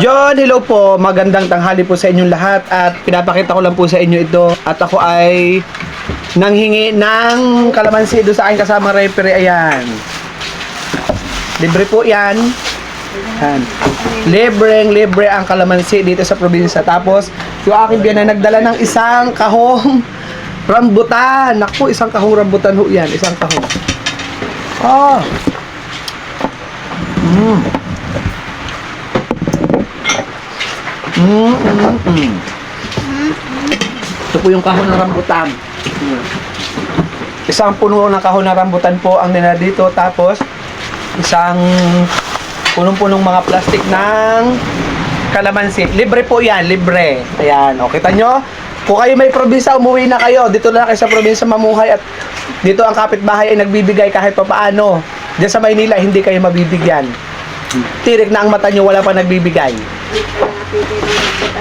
John, hello po. Magandang tanghali po sa inyong lahat at pinapakita ko lang po sa inyo ito at ako ay nanghingi ng kalamansi doon sa aking kasama referee. Ayan. Libre po yan. Ayan. Libreng libre ang kalamansi dito sa probinsya. Tapos, yung aking biyan na nagdala ng isang kahong rambutan. Naku, isang kahong rambutan ho yan. Isang kahong. Ah. Mm. Ito po yung kahon ng rambutan. Isang puno ng kahon ng rambutan po ang nila dito. Tapos, isang punong-punong mga plastic ng kalamansi. Libre po yan, libre. Ayan, o kita nyo? Kung kayo may probinsya, umuwi na kayo. Dito na kayo sa probinsya mamuhay at dito ang kapitbahay ay nagbibigay kahit pa paano. Diyan sa Maynila, hindi kayo mabibigyan. Tirik na ang mata nyo, wala pa nagbibigay. pwede rin magpunta